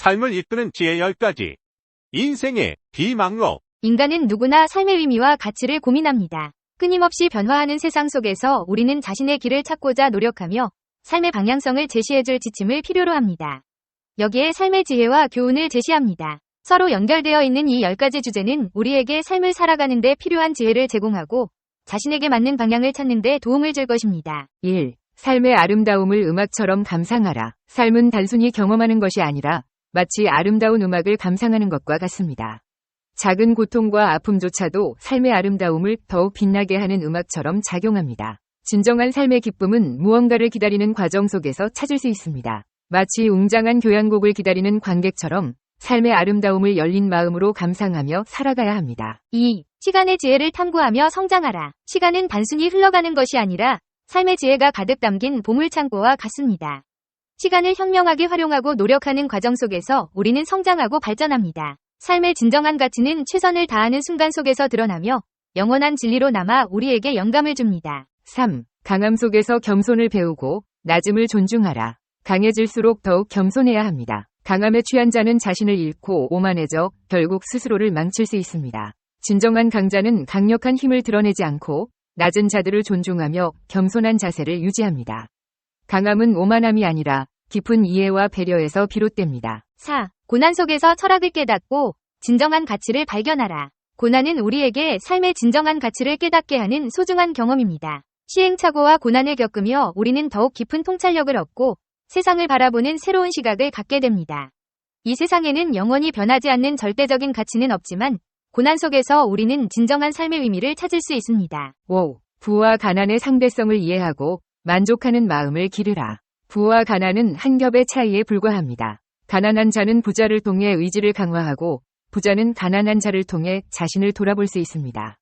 삶을 이끄는 지혜 10가지. 인생의 비망록. 인간은 누구나 삶의 의미와 가치를 고민합니다. 끊임없이 변화하는 세상 속에서 우리는 자신의 길을 찾고자 노력하며 삶의 방향성을 제시해줄 지침을 필요로 합니다. 여기에 삶의 지혜와 교훈을 제시합니다. 서로 연결되어 있는 이 10가지 주제는 우리에게 삶을 살아가는 데 필요한 지혜를 제공하고 자신에게 맞는 방향을 찾는 데 도움을 줄 것입니다. 1. 삶의 아름다움을 음악처럼 감상하라. 삶은 단순히 경험하는 것이 아니라 마치 아름다운 음악을 감상하는 것과 같습니다. 작은 고통과 아픔조차도 삶의 아름다움을 더욱 빛나게 하는 음악처럼 작용합니다. 진정한 삶의 기쁨은 무언가를 기다리는 과정 속에서 찾을 수 있습니다. 마치 웅장한 교향곡을 기다리는 관객처럼 삶의 아름다움을 열린 마음으로 감상하며 살아가야 합니다. 2. 시간의 지혜를 탐구하며 성장하라. 시간은 단순히 흘러가는 것이 아니라 삶의 지혜가 가득 담긴 보물창고와 같습니다. 시간을 현명하게 활용하고 노력하는 과정 속에서 우리는 성장하고 발전합니다. 삶의 진정한 가치는 최선을 다하는 순간 속에서 드러나며 영원한 진리로 남아 우리에게 영감을 줍니다. 3. 강함 속에서 겸손을 배우고 낮음을 존중하라. 강해질수록 더욱 겸손해야 합니다. 강함에 취한 자는 자신을 잃고 오만해져 결국 스스로를 망칠 수 있습니다. 진정한 강자는 강력한 힘을 드러내지 않고 낮은 자들을 존중하며 겸손한 자세를 유지합니다. 강함은 오만함이 아니라 깊은 이해와 배려에서 비롯됩니다. 4. 고난 속에서 철학을 깨닫고 진정한 가치를 발견하라. 고난은 우리에게 삶의 진정한 가치를 깨닫게 하는 소중한 경험입니다. 시행착오와 고난을 겪으며 우리는 더욱 깊은 통찰력을 얻고 세상을 바라보는 새로운 시각을 갖게 됩니다. 이 세상에는 영원히 변하지 않는 절대적인 가치는 없지만 고난 속에서 우리는 진정한 삶의 의미를 찾을 수 있습니다. 5. 부와 가난의 상대성을 이해하고 만족하는 마음을 기르라. 부와 가난은 한 겹의 차이에 불과합니다. 가난한 자는 부자를 통해 의지를 강화하고 부자는 가난한 자를 통해 자신을 돌아볼 수 있습니다.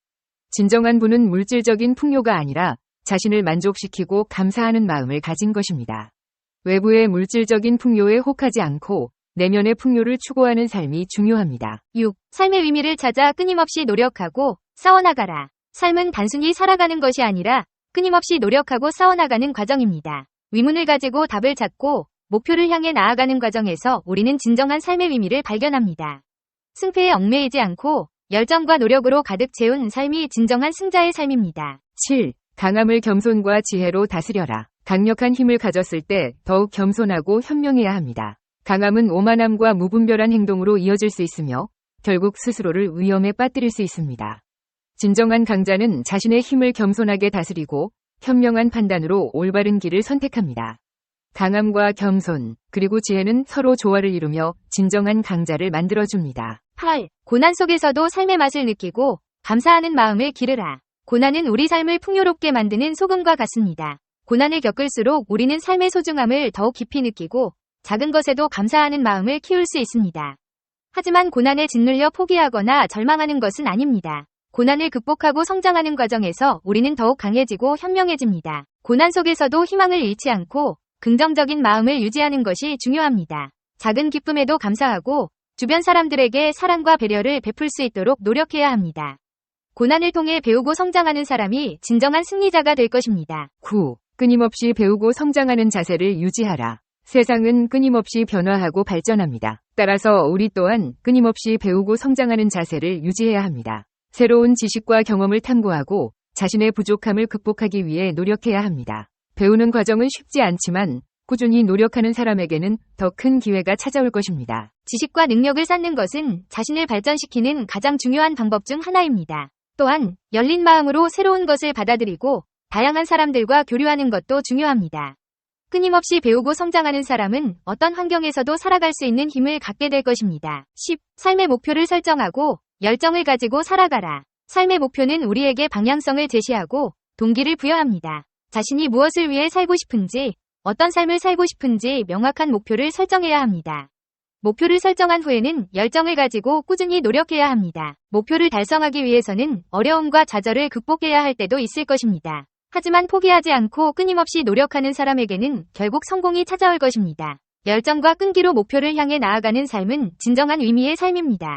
진정한 부는 물질적인 풍요가 아니라 자신을 만족시키고 감사하는 마음을 가진 것입니다. 외부의 물질적인 풍요에 혹하지 않고 내면의 풍요를 추구하는 삶이 중요합니다. 6. 삶의 의미를 찾아 끊임없이 노력하고 싸워나가라. 삶은 단순히 살아가는 것이 아니라 끊임없이 노력하고 싸워나가는 과정입니다. 위문을 가지고 답을 찾고 목표를 향해 나아가는 과정에서 우리는 진정한 삶의 의미를 발견합니다. 승패에 얽매이지 않고 열정과 노력으로 가득 채운 삶이 진정한 승자의 삶입니다. 7. 강함을 겸손과 지혜로 다스려라. 강력한 힘을 가졌을 때 더욱 겸손하고 현명해야 합니다. 강함은 오만함과 무분별한 행동으로 이어질 수 있으며 결국 스스로를 위험에 빠뜨릴 수 있습니다. 진정한 강자는 자신의 힘을 겸손하게 다스리고 현명한 판단으로 올바른 길을 선택합니다. 강함과 겸손, 그리고 지혜는 서로 조화를 이루며 진정한 강자를 만들어줍니다. 8. 고난 속에서도 삶의 맛을 느끼고 감사하는 마음을 기르라. 고난은 우리 삶을 풍요롭게 만드는 소금과 같습니다. 고난을 겪을수록 우리는 삶의 소중함을 더욱 깊이 느끼고 작은 것에도 감사하는 마음을 키울 수 있습니다. 하지만 고난에 짓눌려 포기하거나 절망하는 것은 아닙니다. 고난을 극복하고 성장하는 과정에서 우리는 더욱 강해지고 현명해집니다. 고난 속에서도 희망을 잃지 않고 긍정적인 마음을 유지하는 것이 중요합니다. 작은 기쁨에도 감사하고 주변 사람들에게 사랑과 배려를 베풀 수 있도록 노력해야 합니다. 고난을 통해 배우고 성장하는 사람이 진정한 승리자가 될 것입니다. 9. 끊임없이 배우고 성장하는 자세를 유지하라. 세상은 끊임없이 변화하고 발전합니다. 따라서 우리 또한 끊임없이 배우고 성장하는 자세를 유지해야 합니다. 새로운 지식과 경험을 탐구하고 자신의 부족함을 극복하기 위해 노력해야 합니다. 배우는 과정은 쉽지 않지만 꾸준히 노력하는 사람에게는 더 큰 기회가 찾아올 것입니다. 지식과 능력을 쌓는 것은 자신을 발전시키는 가장 중요한 방법 중 하나입니다. 또한 열린 마음으로 새로운 것을 받아들이고 다양한 사람들과 교류하는 것도 중요합니다. 끊임없이 배우고 성장하는 사람은 어떤 환경에서도 살아갈 수 있는 힘을 갖게 될 것입니다. 10. 삶의 목표를 설정하고 열정을 가지고 살아가라. 삶의 목표는 우리에게 방향성을 제시하고 동기를 부여합니다. 자신이 무엇을 위해 살고 싶은지, 어떤 삶을 살고 싶은지 명확한 목표를 설정해야 합니다. 목표를 설정한 후에는 열정을 가지고 꾸준히 노력해야 합니다. 목표를 달성하기 위해서는 어려움과 좌절을 극복해야 할 때도 있을 것입니다. 하지만 포기하지 않고 끊임없이 노력하는 사람에게는 결국 성공이 찾아올 것입니다. 열정과 끈기로 목표를 향해 나아가는 삶은 진정한 의미의 삶입니다.